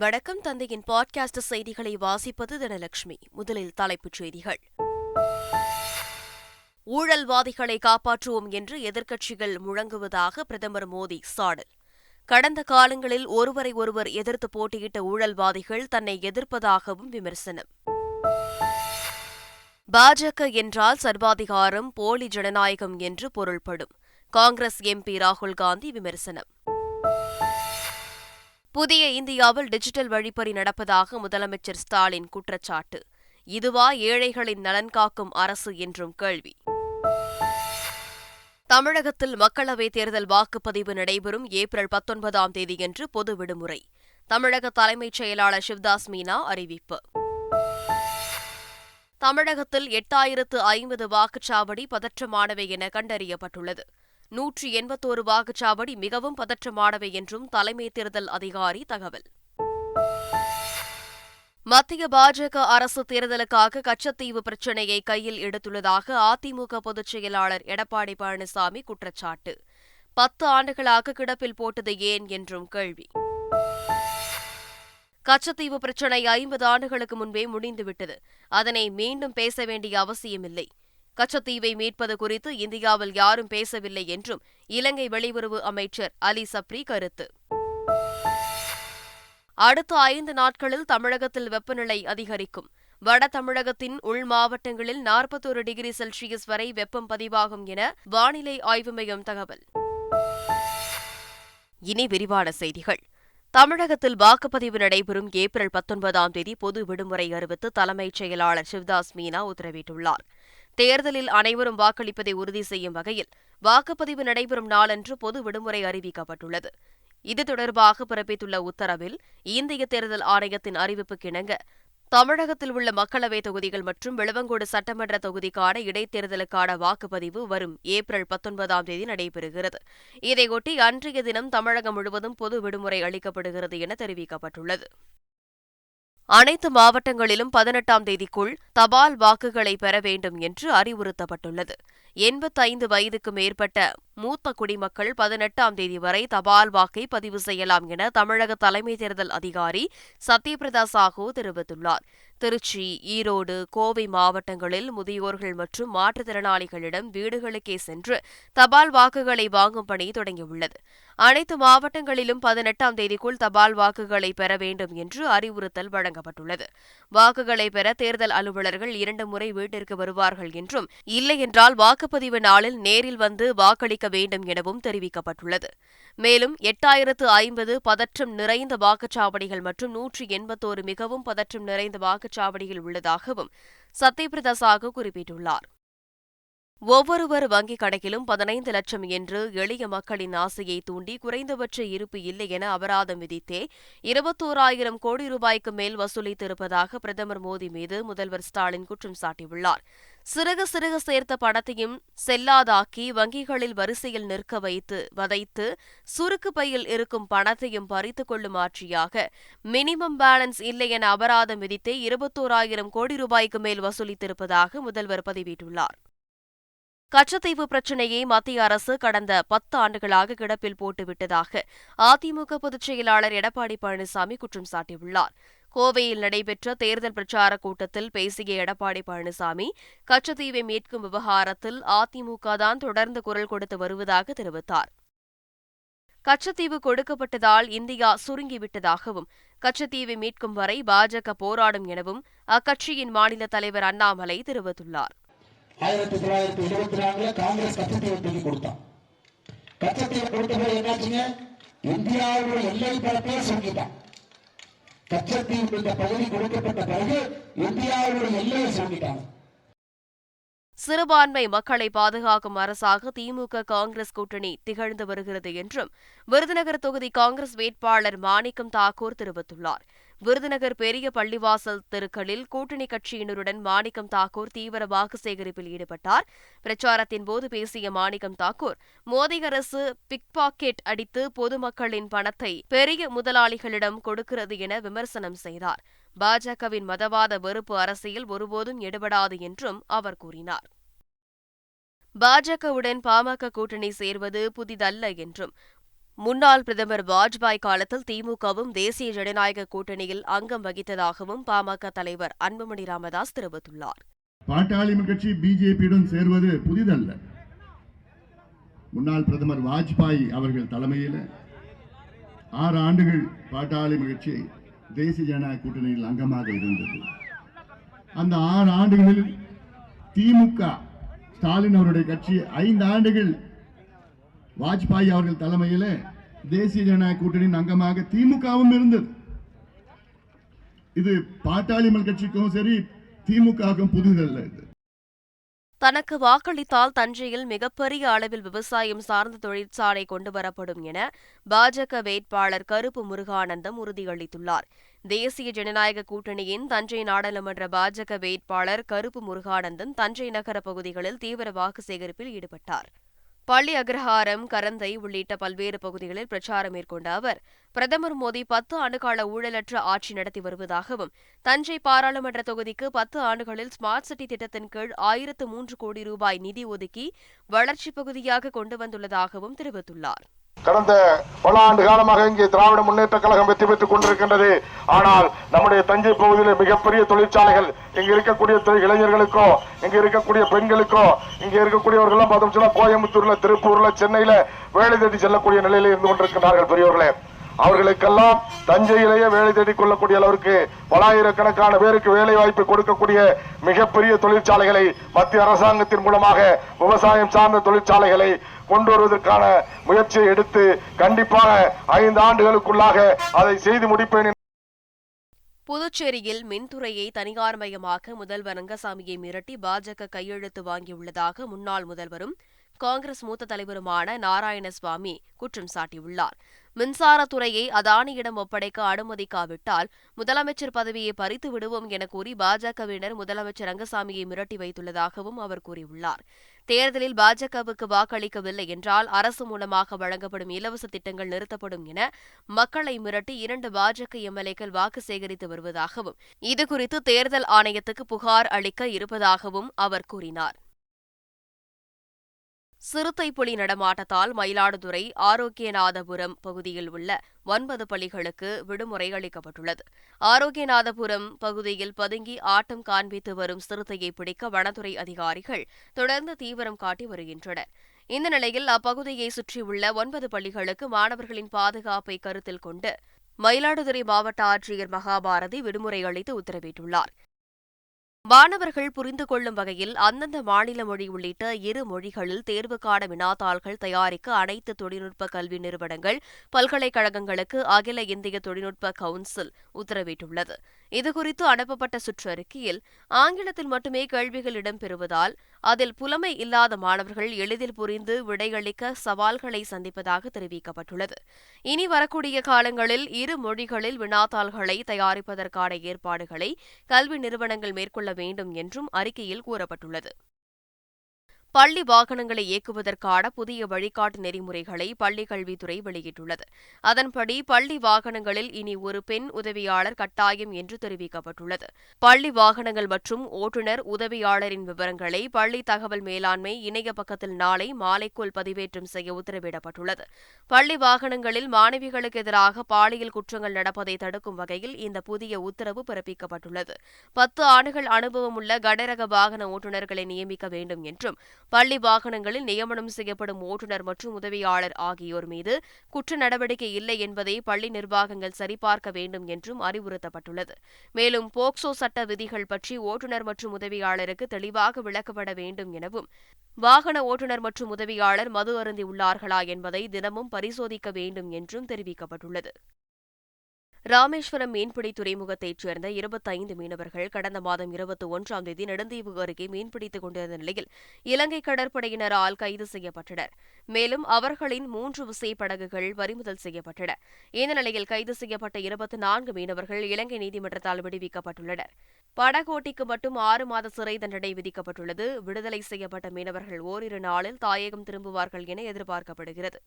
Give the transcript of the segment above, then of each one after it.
வணக்கம். தந்தையின் பாட்காஸ்ட் செய்திகளை வாசிப்பது தனலட்சுமி. முதலில் தலைப்புச் செய்திகள். ஊழல்வாதிகளை காப்பாற்றுவோம் என்று எதிர்க்கட்சிகள் முழங்குவதாக பிரதமர் மோடி சாடல். கடந்த காலங்களில் ஒருவரை ஒருவர் எதிர்த்து போட்டியிட்ட ஊழல்வாதிகள் தன்னை எதிர்ப்பதாகவும் விமர்சனம். பாஜக என்றால் சர்வாதிகாரம் போலி ஜனநாயகம் என்று பொருள்படும். காங்கிரஸ் எம்பி ராகுல் காந்தி விமர்சனம். புதிய இந்தியாவில் டிஜிட்டல் வழிப்பறி நடப்பதாக முதலமைச்சர் ஸ்டாலின் குற்றச்சாட்டு. இதுவா ஏழைகளின் நலன் காக்கும் அரசு என்றும் கேள்வி. தமிழகத்தில் மக்களவைத் தேர்தல் வாக்குப்பதிவு நடைபெறும் ஏப்ரல் பத்தொன்பதாம் தேதியன்று பொது விடுமுறை. தமிழக தலைமைச் செயலாளர் சிவ்தாஸ் மீனா அறிவிப்பு. தமிழகத்தில் எட்டாயிரத்து ஐம்பது வாக்குச்சாவடி பதற்றமானவை என கண்டறியப்பட்டுள்ளது. நூற்றி எண்பத்தோரு வாக்குச்சாவடி மிகவும் பதற்றமானவை என்றும் தலைமை தேர்தல் அதிகாரி தகவல். மத்திய பாஜக அரசு தேர்தலுக்காக கச்சத்தீவு பிரச்சினையை கையில் எடுத்துள்ளதாக அதிமுக பொதுச் செயலாளர் எடப்பாடி பழனிசாமி குற்றச்சாட்டு. பத்து ஆண்டுகளாக கிடப்பில் போட்டது ஏன் என்றும் கேள்வி. கச்சத்தீவு பிரச்சினை ஐம்பது ஆண்டுகளுக்கு முன்பே முடிந்துவிட்டது. அதனை மீண்டும் பேச வேண்டிய அவசியமில்லை. கச்சத்தீவை மீட்பது குறித்து இந்தியாவில் யாரும் பேசவில்லை என்றும் இலங்கை வெளியுறவு அமைச்சர் அலி சப்ரி கருத்து. அடுத்த ஐந்து நாட்களில் தமிழகத்தில் வெப்பநிலை அதிகரிக்கும். வட தமிழகத்தின் உள் மாவட்டங்களில் நாற்பத்தோரு டிகிரி செல்சியஸ் வரை வெப்பம் பதிவாகும் என வானிலை ஆய்வு மையம் தகவல். இனி விரிவான செய்திகள். தமிழகத்தில் வாக்குப்பதிவு நடைபெறும் ஏப்ரல் பத்தொன்பதாம் தேதி பொது விடுமுறை அறிவித்து தலைமைச் செயலாளர் சிவ்தாஸ் மீனா உத்தரவிட்டுள்ளார். தேர்தலில் அனைவரும் வாக்களிப்பதை உறுதி செய்யும் வகையில் வாக்குப்பதிவு நடைபெறும் நாளன்று பொது விடுமுறை அறிவிக்கப்பட்டுள்ளது. இது தொடர்பாக பிறப்பித்துள்ள உத்தரவில் இந்திய தேர்தல் ஆணையத்தின் அறிவிப்புக்கிணங்க தமிழகத்தில் உள்ள மக்களவைத் தொகுதிகள் மற்றும் விளவங்கோடு சட்டமன்ற தொகுதிக்கான இடைத்தேர்தலுக்கான வாக்குப்பதிவு வரும் ஏப்ரல் பத்தொன்பதாம் தேதி நடைபெறுகிறது. இதையொட்டி அன்றைய தினம் தமிழகம் முழுவதும் பொது விடுமுறை அளிக்கப்படுகிறது என தெரிவிக்கப்பட்டுள்ளது. அனைத்து மாவட்டங்களிலும் பதினெட்டாம் தேதிக்குள் தபால் வாக்குகளை பெற வேண்டும் என்று அறிவுறுத்தப்பட்டுள்ளது. எண்பத்தைந்து வயதுக்கு மேற்பட்ட மூத்த குடிமக்கள் பதினெட்டாம் தேதி வரை தபால் வாக்கை பதிவு செய்யலாம் என தமிழக தலைமை தேர்தல் அதிகாரி சத்யபிரதா சாஹூ தெரிவித்துள்ளார். திருச்சி ஈரோடு கோவை மாவட்டங்களில் முதியோர்கள் மற்றும் மாற்றுத்திறனாளிகளிடம் வீடுகளுக்கே சென்று தபால் வாக்குகளை வாங்கும் பணி தொடங்கியுள்ளது. அனைத்து மாவட்டங்களிலும் பதினெட்டாம் தேதிக்குள் தபால் வாக்குகளை பெற வேண்டும் என்று அறிவுறுத்தல் வழங்கப்பட்டுள்ளது. வாக்குகளை பெற தேர்தல் அலுவலர்கள் இரண்டு முறை வீட்டிற்கு வருவார்கள் என்றும் இல்லையென்றால் வாக்குப்பதிவு நாளில் நேரில் வந்து வாக்களிக்க வேண்டும் எனவும் தெரிவிக்கப்பட்டுள்ளது. மேலும் எட்டாயிரத்து ஐம்பது பதற்றம் நிறைந்த வாக்குச்சாவடிகள் மற்றும் நூற்றி எண்பத்தோரு மிகவும் பதற்றம் நிறைந்த வாக்குச்சாவடிகள் உள்ளதாகவும் சத்யபிரதா சாகு குறிப்பிட்டுள்ளார். ஒவ்வொருவர் வங்கிக் கணக்கிலும் பதினைந்து லட்சம் என்று எளிய மக்களின் ஆசையை தூண்டி குறைந்தபட்ச இருப்பு இல்லை என அபராதம் விதித்தே இருபத்தோராயிரம் கோடி ரூபாய்க்கு மேல் வசூலித்திருப்பதாக பிரதமர் மோடி மீது முதல்வர் ஸ்டாலின் குற்றம் சாட்டியுள்ளார். சிறுக சிறுக சேர்த்த பணத்தையும் செல்லாதாக்கி வங்கிகளில் வரிசையில் நிற்க வைத்து வதைத்து சுருக்கு பையில் இருக்கும் பணத்தையும் பறித்துக் கொள்ளும் ஆட்சியாக மினிமம் பேலன்ஸ் இல்லை என அபராதம் விதித்தே இருபத்தோராயிரம் கோடி ரூபாய்க்கு மேல் வசூலித்திருப்பதாக முதல்வர் பதிவிட்டுள்ளார். கச்சத்தீவு பிரச்சினையை மத்திய அரசு கடந்த பத்து ஆண்டுகளாக கிடப்பில் போட்டுவிட்டதாக அதிமுக பொதுச் செயலாளர் எடப்பாடி பழனிசாமி குற்றம் சாட்டியுள்ளார். கோவையில் நடைபெற்ற தேர்தல் பிரச்சார கூட்டத்தில் பேசிய எடப்பாடி பழனிசாமி கச்சத்தீவை மீட்கும் விவகாரத்தில் அதிமுக தான் தொடர்ந்து குரல் கொடுத்து வருவதாக தெரிவித்தார். கச்சத்தீவு கொடுக்கப்பட்டதால் இந்தியா சுருங்கிவிட்டதாகவும் கச்சத்தீவை மீட்கும் வரை பாஜக போராடும் எனவும் அக்கட்சியின் மாநில தலைவர் அண்ணாமலை தெரிவித்துள்ளார். ஆயிரத்தி தொள்ளாயிரத்தி எழுபத்தி நான்குல காங்கிரஸ் கச்சத்தீவை தூக்கி கொடுத்தான். கச்சத்தீவை கொடுத்த பிறகு என்னாச்சுங்க? இந்தியாவுடைய எல்லை பரப்பே சுருங்கிட்டான் கச்சத்தீவு இந்த பகுதி கொடுக்கப்பட்ட பிறகு இந்தியாவுடைய எல்லையை சுருங்கிட்டாங்க சிறுபான்மை மக்களை பாதுகாக்கும் அரசாக திமுக காங்கிரஸ் கூட்டணி திகழ்ந்து வருகிறது என்றும் விருதுநகர் தொகுதி காங்கிரஸ் வேட்பாளர் மாணிக்கம் தாக்கூர் தெரிவித்துள்ளார். விருதுநகர் பெரிய பள்ளிவாசல் தெருக்களில் கூட்டணி கட்சியினருடன் மாணிக்கம் தாக்கூர் தீவிர வாக்கு சேகரிப்பில் ஈடுபட்டார். பிரச்சாரத்தின் போது பேசிய மாணிக்கம் தாக்கூர் மோடி அரசு பிக் பாக்கெட் அடித்து பொதுமக்களின் பணத்தை பெரிய முதலாளிகளிடம் கொடுக்கிறது என விமர்சனம் செய்தார். பாஜகவின் மதவாத வெறுப்பு அரசியல் ஒருபோதும் எடுபடாது என்றும் அவர் கூறினார். பாஜகவுடன் பாமக கூட்டணி சேர்வது புதிதல்ல என்றும் முன்னாள் பிரதமர் வாஜ்பாய் காலத்தில் திமுகவும் தேசிய ஜனநாயக கூட்டணியில் அங்கம் வகித்ததாகவும் பாமக தலைவர் அன்புமணி ராமதாஸ் தெரிவித்துள்ளார். பாட்டாளி கட்சி பிஜேபியுடன் சேர்வது புதிதல்ல. முன்னாள் பிரதமர் வாஜ்பாய் அவர்கள் தலைமையில் ஆறு ஆண்டுகள் பாட்டாளி கட்சி தேசிய ஜனநாயக கூட்டணியில் அங்கமாக இருந்தது. அந்த ஆறு ஆண்டுகளில் திமுக ஸ்டாலின் அவருடைய கட்சி ஐந்து ஆண்டுகள் வாஜ்பாய் அவர்கள் தலைமையில் தேசிய ஜனநாயக கூட்டணியின் அங்கமாக திமுகவும் இருந்தது. இது பாட்டாளிமல் கட்சிக்கும் சரி திமுகவுக்கும் புதிதல்ல இது. தனக்கு வாக்களித்தால் தஞ்சையில் மிகப்பெரிய அளவில் விவசாயம் சார்ந்த தொழிற்சாலை கொண்டுவரப்படும் என பாஜக வேட்பாளர் கருப்பு முருகானந்தம் உறுதியளித்துள்ளார். தேசிய ஜனநாயக கூட்டணியின் தஞ்சை நாடாளுமன்ற பாஜக வேட்பாளர் கருப்பு முருகானந்தன் தஞ்சை நகர பகுதிகளில் தீவிர வாக்கு சேகரிப்பில் ஈடுபட்டார். பள்ளி அக்ரஹாரம் கரந்தை உள்ளிட்ட பல்வேறு பகுதிகளில் பிரச்சாரம் மேற்கொண்ட அவர் பிரதமர் மோடி பத்து ஆண்டுகால ஊழலற்ற ஆட்சி நடத்தி வருவதாகவும் தஞ்சை பாராளுமன்ற தொகுதிக்கு பத்து ஆண்டுகளில் ஸ்மார்ட் சிட்டி திட்டத்தின் கீழ் ஆயிரத்து மூன்று கோடி ரூபாய் நிதி ஒதுக்கி வளர்ச்சிப் பகுதியாக கொண்டு வந்துள்ளதாகவும் தெரிவித்துள்ளார். கடந்த பல ஆண்டு காலமாக இங்கே திராவிட முன்னேற்ற கழகம் வெற்றி பெற்றுக் கொண்டிருக்கின்றது. ஆனால் நம்முடைய தஞ்சை பகுதியில் மிகப்பெரிய தொழிற்சாலைகள் இங்க இருக்கக்கூடிய தொழில் இளைஞர்களுக்கோ இங்க இருக்கக்கூடிய பெண்களுக்கோ இங்க இருக்கக்கூடியவர்கள் பார்த்தோம்னா கோயம்புத்தூர்ல திருப்பூர்ல சென்னையில வேலை தேடி செல்லக்கூடிய நிலையில இருந்து கொண்டிருக்கிறார்கள் பெரியவர்களே அவர்களுக்கெல்லாம் தஞ்சையிலேயே வேலை தேடிக் கொள்ளக்கூடிய அளவிற்கு பலாயிரக்கணக்கான பேருக்கு வேலை வாய்ப்பு கொடுக்கக்கூடிய மிகப்பெரிய தொழிற்சாலைகளை மத்திய அரசாங்கத்தின் மூலமாக விவசாயம் சார்ந்த தொழிற்சாலைகளை கொண்டு வருவதற்கான முயற்சியை எடுத்து கண்டிப்பாக ஐந்து ஆண்டுகளுக்குள்ளாக அதை செய்து முடிப்பேன் புதுச்சேரியில் மின்துறையை தனியார் தனியார்மயமாக்க முதல்வர் ரங்கசாமியை மிரட்டி பாஜக கையெழுத்து வாங்கியுள்ளதாக முன்னாள் முதல்வரும் காங்கிரஸ் மூத்த தலைவருமான நாராயணசுவாமி குற்றம் சாட்டியுள்ளார். மின்சாரத்துறையை அதானியிடம் ஒப்படைக்க அனுமதிக்காவிட்டால் முதலமைச்சர் பதவியை பறித்து விடுவோம் என கூறி பாஜகவினர் முதலமைச்சர் ரங்கசாமியை மிரட்டி வைத்துள்ளதாகவும் அவர் கூறியுள்ளார். தேர்தலில் பாஜகவுக்கு வாக்களிக்கவில்லை என்றால் அரசு மூலமாக வழங்கப்படும் இலவச திட்டங்கள் நிறுத்தப்படும் என மக்களை மிரட்டி இரண்டு பாஜக எம்எல்ஏக்கள் வாக்கு சேகரித்து வருவதாகவும் இதுகுறித்து தேர்தல் ஆணையத்துக்கு புகார் அளிக்க இருப்பதாகவும் அவர் கூறினார். சிறுத்தை புலி நடமாட்டத்தால் மயிலாடுதுறை ஆரோக்கியநாதபுரம் பகுதியில் உள்ள ஒன்பது பள்ளிகளுக்கு விடுமுறை அளிக்கப்பட்டுள்ளது. ஆரோக்கியநாதபுரம் பகுதியில் பதுங்கி ஆட்டம் காண்பித்து வரும் சிறுத்தையை பிடிக்க வனத்துறை அதிகாரிகள் தொடர்ந்து தீவிரம் காட்டி வருகின்றனர். இந்த நிலையில் அப்பகுதியை சுற்றியுள்ள ஒன்பது பள்ளிகளுக்கு மாணவர்களின் பாதுகாப்பை கருத்தில் கொண்டு மயிலாடுதுறை மாவட்ட ஆட்சியர் மகாபாரதி விடுமுறை அளித்து உத்தரவிட்டுள்ளார். மாணவர்கள் புரிந்து கொள்ளும் வகையில் அந்தந்த மாநில மொழி உள்ளிட்ட இரு மொழிகளில் தேர்வுக்கான வினாத்தாள்கள் தயாரிக்க அனைத்து தொழில்நுட்ப கல்வி நிறுவனங்கள் பல்கலைக்கழகங்களுக்கு அகில இந்திய தொழில்நுட்ப கவுன்சில் உத்தரவிட்டுள்ளது. இதுகுறித்து அனுப்பப்பட்ட சுற்றறிக்கையில் ஆங்கிலத்தில் மட்டுமே கேள்விகள் இடம்பெறுவதால் அதில் புலமை இல்லாத மாணவர்கள் எளிதில் புரிந்து விடையளிக்க சவால்களை சந்திப்பதாக தெரிவிக்கப்பட்டுள்ளது. இனி வரக்கூடிய காலங்களில் இரு மொழிகளில் வினாத்தாள்களை தயாரிப்பதற்கான ஏற்பாடுகளை கல்வி நிறுவனங்கள் மேற்கொள்ள வேண்டும் என்றும் அறிக்கையில் கூறப்பட்டுள்ளது. பள்ளி வாகனங்களை இயக்குவதற்கான புதிய வழிகாட்டு நெறிமுறைகளை பள்ளிக் கல்வித்துறை வெளியிட்டுள்ளது. அதன்படி பள்ளி வாகனங்களில் இனி ஒரு பெண் உதவியாளர் கட்டாயம் என்று தெரிவிக்கப்பட்டுள்ளது. பள்ளி வாகனங்கள் மற்றும் ஓட்டுநர் உதவியாளரின் விவரங்களை பள்ளி தகவல் மேலாண்மை இணைய பக்கத்தில் நாளை மாலைக்குள் பதிவேற்றம் செய்ய உத்தரவிடப்பட்டுள்ளது. பள்ளி வாகனங்களில் மாணவிகளுக்கு எதிராக பாலியல் குற்றங்கள் நடப்பதை தடுக்கும் வகையில் இந்த புதிய உத்தரவு பிறப்பிக்கப்பட்டுள்ளது. பத்து ஆண்டுகள் அனுபவம் உள்ள கனரக வாகன ஓட்டுநர்களை நியமிக்க வேண்டும் என்றும் பள்ளி வாகனங்களில் நியமனம் செய்யப்படும் ஓட்டுநர் மற்றும் உதவியாளர் ஆகியோர் மீது குற்ற நடவடிக்கை இல்லை என்பதை பள்ளி நிர்வாகங்கள் சரிபார்க்க வேண்டும் என்றும் அறிவுறுத்தப்பட்டுள்ளது. மேலும் போக்சோ சட்ட விதிகள் பற்றி ஓட்டுநர் மற்றும் உதவியாளருக்கு தெளிவாக விளக்கப்பட வேண்டும் எனவும் வாகன ஓட்டுநர் மற்றும் உதவியாளர் மது அருந்தியுள்ளார்களா என்பதை தினமும் பரிசோதிக்க வேண்டும் என்றும் தெரிவிக்கப்பட்டுள்ளது. ராமேஸ்வரம் மீன்பிடி துறைமுகத்தைச் சேர்ந்த இருபத்தைந்து மீனவர்கள் கடந்த மாதம் இருபத்தி ஒன்றாம் தேதி நெடுந்தீவு அருகே மீன்பிடித்துக் கொண்டிருந்த நிலையில் இலங்கை கடற்படையினரால் கைது செய்யப்பட்டனர். மேலும் அவர்களின் மூன்று விசைப்படகுகள் பறிமுதல் செய்யப்பட்டன. இந்த நிலையில் கைது செய்யப்பட்ட இருபத்தி நான்கு மீனவர்கள் இலங்கை நீதிமன்றத்தால் விடுவிக்கப்பட்டுள்ளனர். படகோட்டிக்கு மட்டும் ஆறு மாத சிறை தண்டனை விதிக்கப்பட்டுள்ளது. விடுதலை செய்யப்பட்ட மீனவர்கள் ஓரிரு நாளில் தாயகம் திரும்புவார்கள் என எதிர்பார்க்கப்படுகிறது.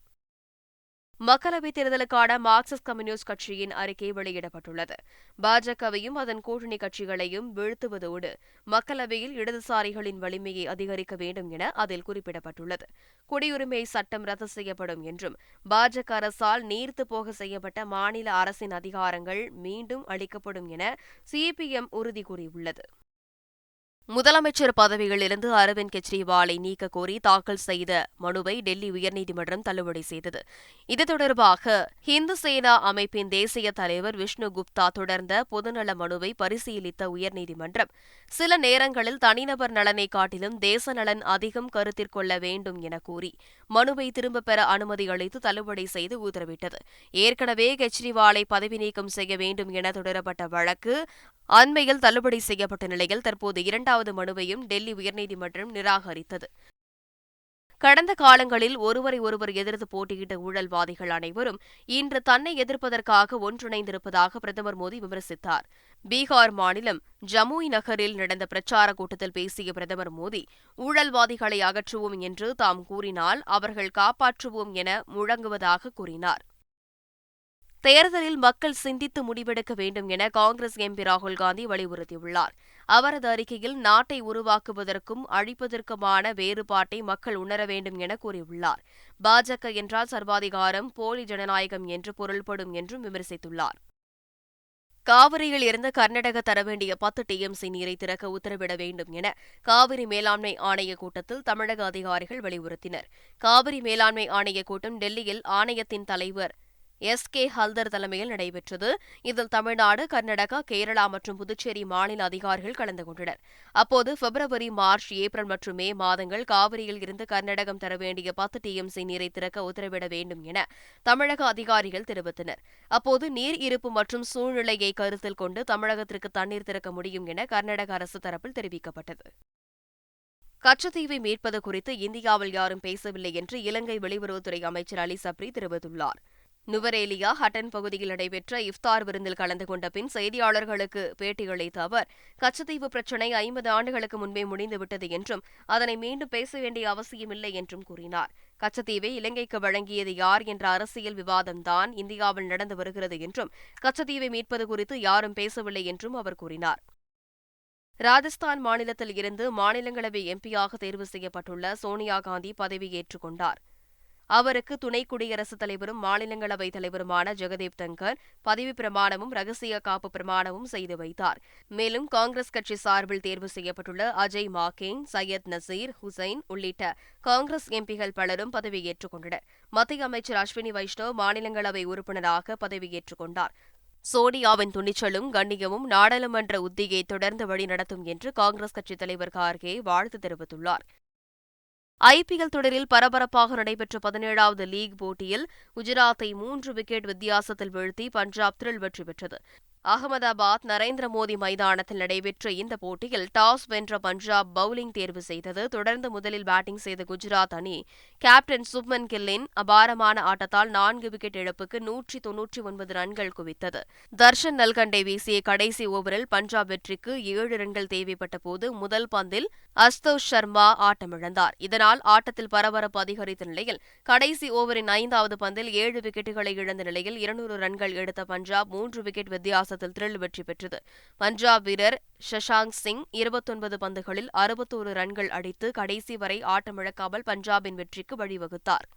மக்களவைத் தேர்தலுக்கான மார்க்சிஸ்ட் கம்யூனிஸ்ட் கட்சியின் அறிக்கை வெளியிடப்பட்டுள்ளது. பாஜகவையும் அதன் கூட்டணி கட்சிகளையும் வீழ்த்துவதோடு மக்களவையில் இடதுசாரிகளின் வலிமையை அதிகரிக்க வேண்டும் என அதில் குறிப்பிடப்பட்டுள்ளது. குடியுரிமை சட்டம் ரத்து செய்யப்படும் என்றும் பாஜக அரசால் நீர்த்து போக செய்யப்பட்ட மாநில அரசின் அதிகாரங்கள் மீண்டும் அளிக்கப்படும் என சிபிஎம் உறுதி கூறியுள்ளது. முதலமைச்சர் பதவியிலிருந்து அரவிந்த் கெஜ்ரிவாலை நீக்க கோரி தாக்கல் செய்த மனுவை டெல்லி உயர்நீதிமன்றம் தள்ளுபடி செய்தது. இது தொடர்பாக இந்து சேனா அமைப்பின் தேசிய தலைவர் விஷ்ணு குப்தா தொடர்ந்த பொதுநல மனுவை பரிசீலித்த உயர்நீதிமன்றம் சில நேரங்களில் தனிநபர் நலனை காட்டிலும் தேச நலன் அதிகம் கருத்திற்கொள்ள வேண்டும் என கூறி மனுவை திரும்பப் பெற அனுமதி அளித்து தள்ளுபடி செய்து உத்தரவிட்டது. ஏற்கனவே கெஜ்ரிவாலை பதவி நீக்கம் செய்ய வேண்டும் என தொடரப்பட்ட வழக்கு அண்மையில் தள்ளுபடி செய்யப்பட்ட நிலையில் தற்போது இரண்டாவது மனுவையும் டெல்லி உயர்நீதிமன்றம் நிராகரித்தது. கடந்த காலங்களில் ஒருவரை ஒருவர் எதிர்த்து போட்டியிட்ட ஊழல்வாதிகள் அனைவரும் இன்று தன்னை எதிர்ப்பதற்காக ஒன்றிணைந்திருப்பதாக பிரதமர் மோடி விமர்சித்தார். பீகார் மாநிலம் ஜமுய் நகரில் நடந்த பிரச்சார கூட்டத்தில் பேசிய பிரதமர் மோடி ஊழல்வாதிகளை அகற்றுவோம் என்று தாம் கூறினால் அவர்கள் காப்பாற்றுவோம் என முழங்குவதாக கூறினார். தேர்தலில் மக்கள் சிந்தித்து முடிவெடுக்க வேண்டும் என காங்கிரஸ் எம்பி ராகுல் காந்தி வலியுறுத்தியுள்ளார். அவரது அறிக்கையில் நாட்டை உருவாக்குவதற்கும் அழிப்பதற்குமான வேறுபாட்டை மக்கள் உணர வேண்டும் என கூறியுள்ளார். பாஜக என்றால் சர்வாதிகாரம் போலி ஜனநாயகம் என்று பொருள்படும் என்றும் விமர்சித்துள்ளார். காவிரியில் இருந்து கர்நாடக தர வேண்டிய பத்து டிஎம்சி நீரை திறக்க உத்தரவிட வேண்டும் என காவிரி மேலாண்மை ஆணைய கூட்டத்தில் தமிழக அதிகாரிகள் வலியுறுத்தினர். காவிரி மேலாண்மை ஆணைய கூட்டம் டெல்லியில் ஆணையத்தின் தலைவர் எஸ் கே ஹல்தர் தலைமையில் நடைபெற்றது. இதில் தமிழ்நாடு கர்நாடகா கேரளா மற்றும் புதுச்சேரி மாநில அதிகாரிகள் கலந்து கொண்டனர். அப்போது பிப்ரவரி மார்ச் ஏப்ரல் மற்றும் மே மாதங்கள் காவிரியில் இருந்து கர்நாடகம் தர வேண்டிய பத்து டிஎம்சி நீரை திறக்க உத்தரவிட வேண்டும் என தமிழக அதிகாரிகள் தெரிவித்தனர். அப்போது நீர் இருப்பு மற்றும் சூழ்நிலையை கருத்தில் கொண்டு தமிழகத்திற்கு தண்ணீர் திறக்க முடியும் என கர்நாடக அரசு தரப்பில் தெரிவிக்கப்பட்டது. கச்சத்தீவை மீட்பது குறித்து இந்தியாவில் யாரும் பேசவில்லை என்று இலங்கை வெளியுறவுத்துறை அமைச்சர் அலி சப்ரி தெரிவித்துள்ளார். நுவரேலியா ஹட்டன் பகுதியில் நடைபெற்ற இஃப்தார் விருந்தில் கலந்து கொண்ட பின் செய்தியாளர்களுக்கு பேட்டியளித்த அவர் கச்சத்தீவு பிரச்சினை ஐம்பது ஆண்டுகளுக்கு முன்பே முடிந்துவிட்டது என்றும் அதனை மீண்டும் பேச வேண்டிய அவசியமில்லை என்றும் கூறினார். கச்சத்தீவை இலங்கைக்கு வழங்கியது யார் என்ற அரசியல் விவாதம்தான் இந்தியாவில் நடந்து வருகிறது என்றும் கச்சத்தீவை மீட்பது குறித்து யாரும் பேசவில்லை என்றும் அவர் கூறினார். ராஜஸ்தான் மாநிலத்தில் இருந்து மாநிலங்களவை எம்பியாக தேர்வு செய்யப்பட்டுள்ள சோனியா காந்தி பதவியேற்றுக் கொண்டார். அவருக்கு துணை குடியரசுத் தலைவரும் மாநிலங்களவை தலைவருமான ஜெகதீப் தங்கர் பதவி பிரமாணமும் ரகசிய காப்பு பிரமாணமும் செய்து வைத்தார். மேலும் காங்கிரஸ் கட்சி சார்பில் தேர்வு செய்யப்பட்டுள்ள அஜய் மாகேன் சையத் நசீர் ஹுசைன் உள்ளிட்ட காங்கிரஸ் எம்பிகள் பலரும் பதவியேற்றுக் கொண்டனர். மத்திய அமைச்சர் அஸ்வினி வைஷ்ணவ் மாநிலங்களவை உறுப்பினராக பதவியேற்றுக் கொண்டார். சோனியாவின் துணிச்சலும் கண்ணியமும் நாடாளுமன்ற உத்தியை தொடர்ந்து வழிநடத்தும் என்று காங்கிரஸ் கட்சித் தலைவர் கார்கே வாழ்த்து தெரிவித்துள்ளார். ஐபிஎல் தொடரில் பரபரப்பாக நடைபெற்ற பதினேழாவது லீக் போட்டியில் குஜராத்தை மூன்று விக்கெட் வித்தியாசத்தில் வீழ்த்தி பஞ்சாப் த்ரில் வெற்றி பெற்றது. அகமதாபாத் நரேந்திர மோடி மைதானத்தில் நடைபெற்ற இந்த போட்டியில் டாஸ் வென்ற பஞ்சாப் பவுலிங் தேர்வு செய்தது. தொடர்ந்து முதலில் பேட்டிங் செய்த குஜராத் அணி கேப்டன் சுப்மன் கில்லின் அபாரமான ஆட்டத்தால் நான்கு விக்கெட் இழப்புக்கு நூற்றி தொன்னூற்றி ஒன்பது ரன்கள் குவித்தது. தர்ஷன் நல்கண்டே வீசிய கடைசி ஓவரில் பஞ்சாப் வெற்றிக்கு ஏழு ரன்கள் தேவைப்பட்ட போது முதல் பந்தில் அஸ்தோஷ் சர்மா ஆட்டமிழந்தார். இதனால் ஆட்டத்தில் பரபரப்பு அதிகரித்த நிலையில் கடைசி ஓவரின் ஐந்தாவது பந்தில் ஏழு விக்கெட்டுகளை இழந்த நிலையில் இருநூறு ரன்கள் எடுத்த பஞ்சாப் மூன்று விக்கெட் வித்தியாசம் வித்தியாசத்தில் த்ரில் வெற்றி பெற்றது. பஞ்சாப் வீரர் ஷஷாங்க் சிங் இருபத்தொன்பது பந்துகளில் அறுபத்தோரு ரன்கள் அடித்து கடைசி வரை ஆட்டமிழக்காமல் பஞ்சாபின் வெற்றிக்கு வழிவகுத்தார்.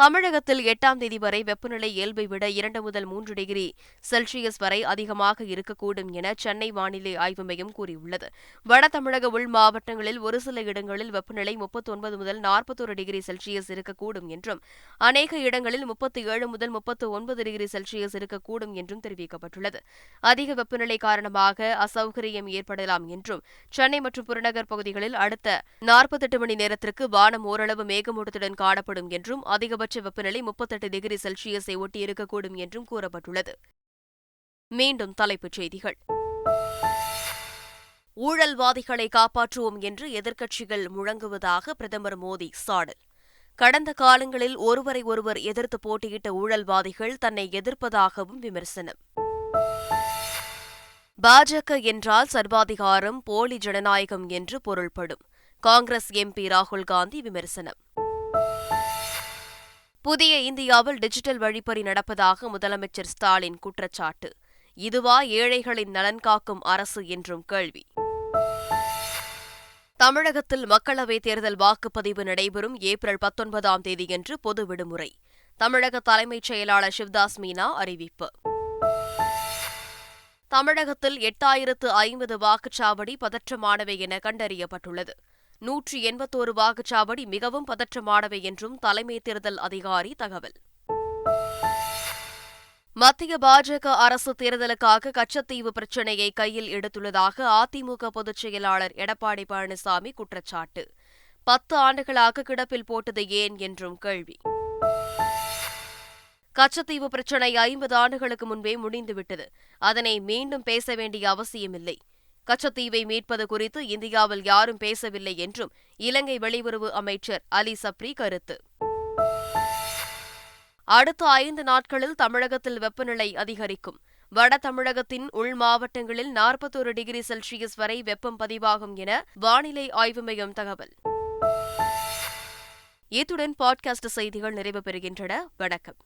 தமிழகத்தில் எட்டாம் தேதி வரை வெப்பநிலை இயல்பை விட இரண்டு முதல் மூன்று டிகிரி செல்சியஸ் வரை அதிகமாக இருக்கக்கூடும் என சென்னை வானிலை ஆய்வு மையம் கூறியுள்ளது. வட தமிழக உள் மாவட்டங்களில் ஒரு சில இடங்களில் வெப்பநிலை முப்பத்தொன்பது முதல் நாற்பத்தோரு டிகிரி செல்சியஸ் இருக்கக்கூடும் என்றும் அநேக இடங்களில் முப்பத்தி ஏழு முதல் முப்பத்து ஒன்பது டிகிரி செல்சியஸ் இருக்கக்கூடும் என்றும் தெரிவிக்கப்பட்டுள்ளது. அதிக வெப்பநிலை காரணமாக அசௌகரியம் ஏற்படலாம் என்றும் சென்னை மற்றும் புறநகர் பகுதிகளில் அடுத்த நாற்பத்தெட்டு மணி நேரத்திற்கு வானம் ஓரளவு மேகமூட்டத்துடன் காணப்படும் என்றும் அதிகபட்ச அதிகபட்ச வெப்பநிலை முப்பத்தெட்டு டிகிரி செல்சியஸை ஒட்டி இருக்கக்கூடும் என்றும் கூறப்பட்டுள்ளது. மீண்டும் தலைப்புச் செய்திகள். ஊழல்வாதிகளை காப்பாற்றுவோம் என்று எதிர்க்கட்சிகள் முழங்குவதாக பிரதமர் மோடி சாடல். கடந்த காலங்களில் ஒருவரை ஒருவர் எதிர்த்து போட்டியிட்ட ஊழல்வாதிகள் தன்னை எதிர்ப்பதாகவும் விமர்சனம். பாஜக என்றால் சர்வாதிகாரம் போலி ஜனநாயகம் என்று பொருள்படும். காங்கிரஸ் எம்பி ராகுல் காந்தி விமர்சனம். புதிய இந்தியாவில் டிஜிட்டல் வழிப்பறி நடப்பதாக முதலமைச்சர் ஸ்டாலின் குற்றச்சாட்டு. இதுவா ஏழைகளின் நலன் காக்கும் அரசு என்றும் கேள்வி. தமிழகத்தில் மக்களவைத் தேர்தல் வாக்குப்பதிவு நடைபெறும் ஏப்ரல் பத்தொன்பதாம் தேதியன்று பொது விடுமுறை. தமிழக தலைமைச் செயலாளர் சிவ்தாஸ் மீனா அறிவிப்பு. தமிழகத்தில் எட்டாயிரத்து ஐம்பது வாக்குச்சாவடி பதற்றமானவை என கண்டறியப்பட்டுள்ளது. நூற்றி எண்பத்தோரு வாக்குச்சாவடி மிகவும் பதற்றமானவை என்றும் தலைமை தேர்தல் அதிகாரி தகவல். மத்திய பாஜக அரசு தேர்தலுக்காக கச்சத்தீவு பிரச்சினையை கையில் எடுத்துள்ளதாக அதிமுக பொதுச் செயலாளர் எடப்பாடி பழனிசாமி குற்றச்சாட்டு. பத்து ஆண்டுகளாக கிடப்பில் போட்டது ஏன் என்றும் கேள்வி. கச்சத்தீவு பிரச்சினை ஐம்பது ஆண்டுகளுக்கு முன்பே முடிந்துவிட்டது. அதனை மீண்டும் பேச வேண்டிய அவசியமில்லை. கச்சத்தீவை மீட்பது குறித்து இந்தியாவில் யாரும் பேசவில்லை என்றும் இலங்கை வெளியுறவு அமைச்சர் அலி சப்ரி கருத்து. அடுத்த ஐந்து நாட்களில் தமிழகத்தில் வெப்பநிலை அதிகரிக்கும். வட தமிழகத்தின் உள் மாவட்டங்களில் நாற்பத்தோரு டிகிரி செல்சியஸ் வரை வெப்பம் பதிவாகும் என வானிலை ஆய்வு மையம் தகவல். இத்துடன் பாட்காஸ்ட் செய்திகள் நிறைவு பெறுகின்றன. வணக்கம்.